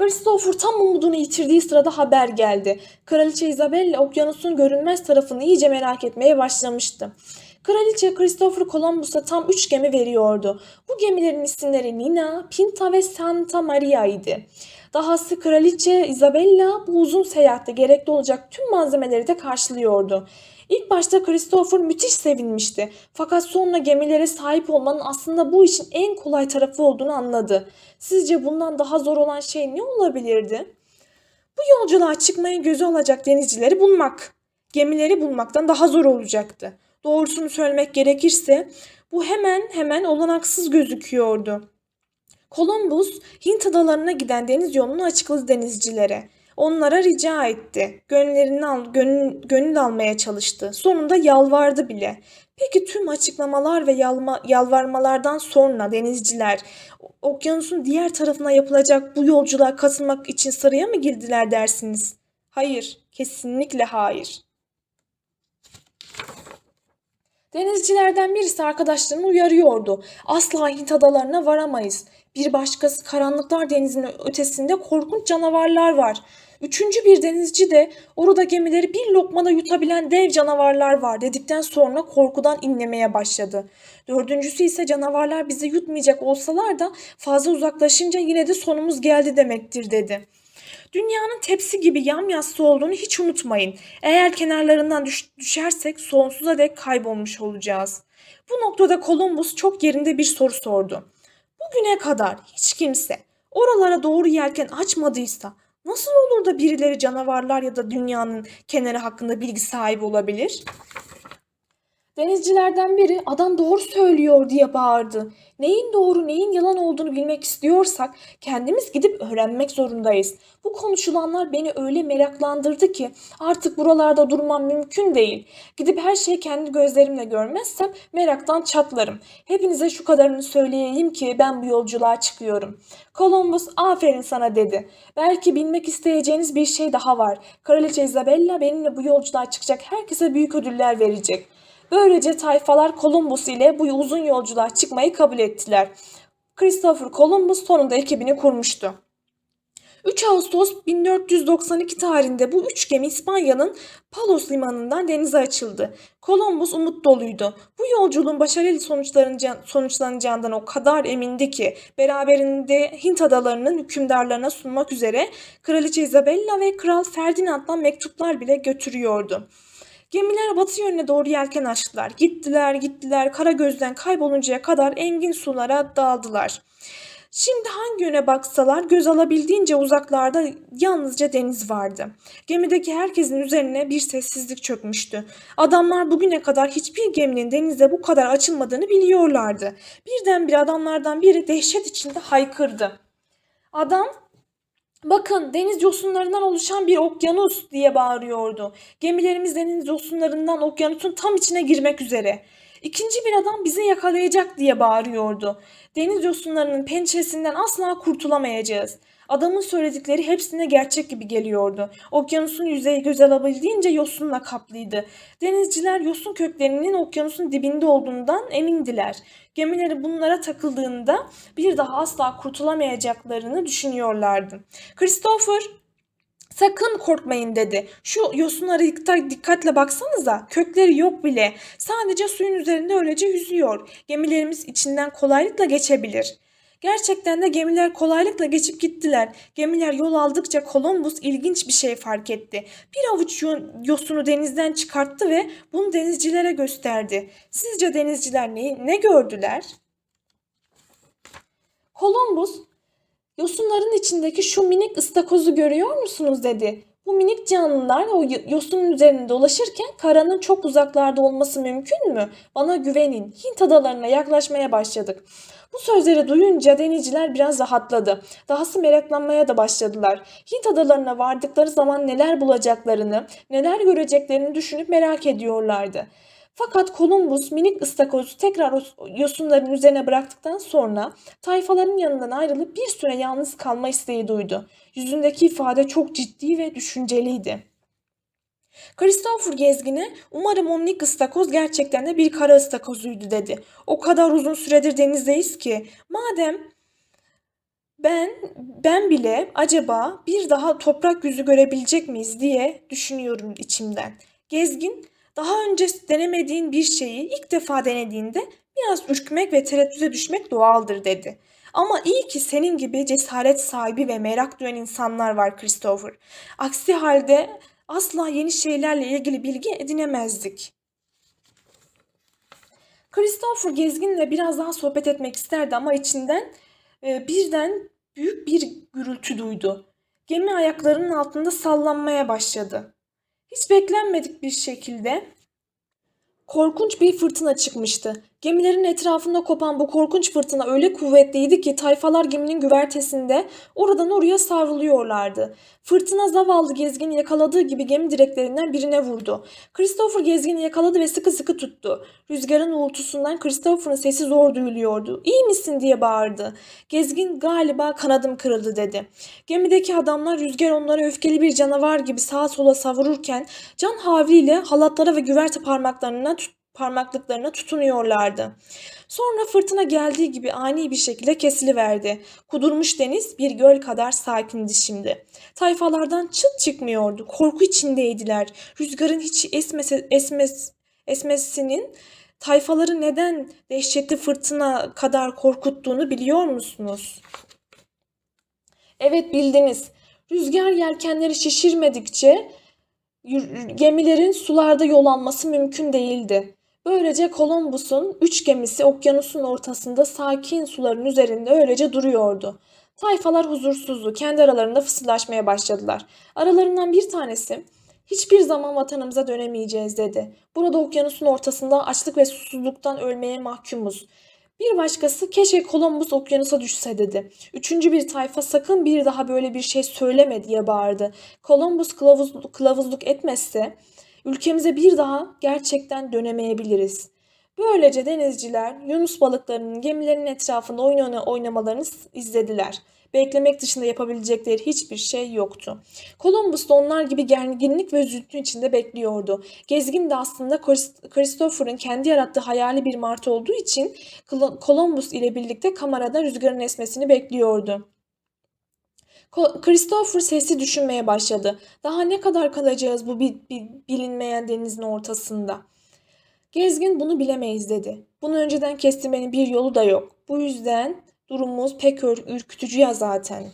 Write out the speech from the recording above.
Christopher tam umudunu yitirdiği sırada haber geldi. Kraliçe Isabella okyanusun görünmez tarafını iyice merak etmeye başlamıştı. Kraliçe Christopher Columbus'a tam üç gemi veriyordu. Bu gemilerin isimleri Nina, Pinta ve Santa Maria idi. Dahası Kraliçe Isabella bu uzun seyahatte gerekli olacak tüm malzemeleri de karşılıyordu. İlk başta Christopher müthiş sevinmişti. Fakat sonra gemilere sahip olmanın aslında bu işin en kolay tarafı olduğunu anladı. Sizce bundan daha zor olan şey ne olabilirdi? Bu yolculuğa çıkmayı gözü olacak denizcileri bulmak. Gemileri bulmaktan daha zor olacaktı. Doğrusunu söylemek gerekirse bu hemen hemen olanaksız gözüküyordu. Columbus Hint adalarına giden deniz yolunu açıkladı denizcilere. Onlara rica etti. Gönüllerini al, gönül, gönül almaya çalıştı. Sonunda yalvardı bile. Peki tüm açıklamalar ve yalma, yalvarmalardan sonra denizciler okyanusun diğer tarafına yapılacak bu yolculuğa katılmak için sıraya mı girdiler dersiniz? Hayır, kesinlikle hayır. Denizcilerden birisi arkadaşlarını uyarıyordu. Asla Hint adalarına varamayız. Bir başkası karanlıklar denizinin ötesinde korkunç canavarlar var. Üçüncü bir denizci de orada gemileri bir lokmada yutabilen dev canavarlar var dedikten sonra korkudan inlemeye başladı. Dördüncüsü ise canavarlar bizi yutmayacak olsalar da fazla uzaklaşınca yine de sonumuz geldi demektir dedi. Dünyanın tepsi gibi yamyassı olduğunu hiç unutmayın. Eğer kenarlarından düş- düşersek sonsuza dek kaybolmuş olacağız. Bu noktada Columbus çok yerinde bir soru sordu. Bugüne kadar hiç kimse oralara doğru yelken açmadıysa nasıl olur da birileri canavarlar ya da dünyanın kenarı hakkında bilgi sahibi olabilir? Denizcilerden biri adam doğru söylüyor diye bağırdı. Neyin doğru neyin yalan olduğunu bilmek istiyorsak kendimiz gidip öğrenmek zorundayız. Bu konuşulanlar beni öyle meraklandırdı ki artık buralarda durmam mümkün değil. Gidip her şeyi kendi gözlerimle görmezsem meraktan çatlarım. Hepinize şu kadarını söyleyeyim ki ben bu yolculuğa çıkıyorum. Columbus aferin sana dedi. Belki bilmek isteyeceğiniz bir şey daha var. Kraliçe Isabella benimle bu yolculuğa çıkacak herkese büyük ödüller verecek. Böylece tayfalar Columbus ile bu uzun yolculuğa çıkmayı kabul ettiler. Christopher Columbus sonunda ekibini kurmuştu. 3 Ağustos 1492 tarihinde bu üç gemi İspanya'nın Palos limanından denize açıldı. Columbus umut doluydu. Bu yolculuğun başarılı sonuçlanacağından, o kadar emindi ki beraberinde Hint adalarının hükümdarlarına sunmak üzere Kraliçe Isabella ve Kral Ferdinand'dan mektuplar bile götürüyordu. Gemiler batı yönüne doğru yelken açtılar. Gittiler gittiler kara gözden kayboluncaya kadar engin sulara daldılar. Şimdi hangi yöne baksalar göz alabildiğince uzaklarda yalnızca deniz vardı. Gemideki herkesin üzerine bir sessizlik çökmüştü. Adamlar bugüne kadar hiçbir geminin denize bu kadar açılmadığını biliyorlardı. Birdenbire adamlardan biri dehşet içinde haykırdı. Adam Bakın deniz yosunlarından oluşan bir okyanus diye bağırıyordu. Gemilerimiz deniz yosunlarından okyanusun tam içine girmek üzere. İkinci bir adam bizi yakalayacak diye bağırıyordu. Deniz yosunlarının pençesinden asla kurtulamayacağız. Adamın söyledikleri hepsine gerçek gibi geliyordu. Okyanusun yüzeyi göz alabildiğince yosunla kaplıydı. Denizciler yosun köklerinin okyanusun dibinde olduğundan emindiler. Gemileri bunlara takıldığında bir daha asla kurtulamayacaklarını düşünüyorlardı. Christopher Sakın korkmayın dedi. Şu yosunlara dikkat, dikkatle baksanıza. Kökleri yok bile. Sadece suyun üzerinde öylece yüzüyor. Gemilerimiz içinden kolaylıkla geçebilir. Gerçekten de gemiler kolaylıkla geçip gittiler. Gemiler yol aldıkça Columbus ilginç bir şey fark etti. Bir avuç yo- yosunu denizden çıkarttı ve bunu denizcilere gösterdi. Sizce denizciler ne, ne gördüler? Columbus Yosunların içindeki şu minik ıstakozu görüyor musunuz dedi. Bu minik canlılar o yosunun üzerinde dolaşırken karanın çok uzaklarda olması mümkün mü? Bana güvenin. Hint adalarına yaklaşmaya başladık. Bu sözleri duyunca denizciler biraz rahatladı. Dahası meraklanmaya da başladılar. Hint adalarına vardıkları zaman neler bulacaklarını, neler göreceklerini düşünüp merak ediyorlardı. Fakat Columbus minik ıstakozu tekrar yosunların üzerine bıraktıktan sonra tayfaların yanından ayrılıp bir süre yalnız kalma isteği duydu. Yüzündeki ifade çok ciddi ve düşünceliydi. Christopher gezgine umarım o minik ıstakoz gerçekten de bir kara ıstakozuydu dedi. O kadar uzun süredir denizdeyiz ki madem Ben ben bile acaba bir daha toprak yüzü görebilecek miyiz diye düşünüyorum içimden. Gezgin, daha önce denemediğin bir şeyi ilk defa denediğinde biraz ürkmek ve tereddüte düşmek doğaldır dedi. Ama iyi ki senin gibi cesaret sahibi ve merak duyan insanlar var Christopher. Aksi halde asla yeni şeylerle ilgili bilgi edinemezdik. Christopher Gezgin'le biraz daha sohbet etmek isterdi ama içinden e, birden büyük bir gürültü duydu. Gemi ayaklarının altında sallanmaya başladı. Hiç beklenmedik bir şekilde korkunç bir fırtına çıkmıştı. Gemilerin etrafında kopan bu korkunç fırtına öyle kuvvetliydi ki tayfalar geminin güvertesinde oradan oraya savruluyorlardı. Fırtına zavallı gezgini yakaladığı gibi gemi direklerinden birine vurdu. Christopher gezgini yakaladı ve sıkı sıkı tuttu. Rüzgarın uğultusundan Christopher'ın sesi zor duyuluyordu. İyi misin diye bağırdı. Gezgin galiba kanadım kırıldı dedi. Gemideki adamlar rüzgar onları öfkeli bir canavar gibi sağa sola savururken can havliyle halatlara ve güverte parmaklarına tut parmaklıklarına tutunuyorlardı. Sonra fırtına geldiği gibi ani bir şekilde kesiliverdi. Kudurmuş deniz bir göl kadar sakindi şimdi. Tayfalardan çıt çıkmıyordu. Korku içindeydiler. Rüzgarın hiç esmese, esmes, esmesinin tayfaları neden dehşetli fırtına kadar korkuttuğunu biliyor musunuz? Evet bildiniz. Rüzgar yelkenleri şişirmedikçe gemilerin sularda yol alması mümkün değildi. Böylece Columbus'un üç gemisi okyanusun ortasında sakin suların üzerinde öylece duruyordu. Tayfalar huzursuzdu, kendi aralarında fısıldaşmaya başladılar. Aralarından bir tanesi, hiçbir zaman vatanımıza dönemeyeceğiz dedi. Burada okyanusun ortasında açlık ve susuzluktan ölmeye mahkumuz. Bir başkası keşke Columbus okyanusa düşse dedi. Üçüncü bir tayfa sakın bir daha böyle bir şey söyleme diye bağırdı. Columbus kılavuz, kılavuzluk etmezse ülkemize bir daha gerçekten dönemeyebiliriz. Böylece denizciler Yunus balıklarının gemilerin etrafında oyun oynamalarını izlediler. Beklemek dışında yapabilecekleri hiçbir şey yoktu. Columbus da onlar gibi gerginlik ve üzüntü içinde bekliyordu. Gezgin de aslında Christopher'ın kendi yarattığı hayali bir martı olduğu için Columbus ile birlikte kamerada rüzgarın esmesini bekliyordu. Christopher sesi düşünmeye başladı. Daha ne kadar kalacağız bu bilinmeyen denizin ortasında? Gezgin bunu bilemeyiz dedi. Bunu önceden kestirmenin bir yolu da yok. Bu yüzden durumumuz pek ürkütücü ya zaten.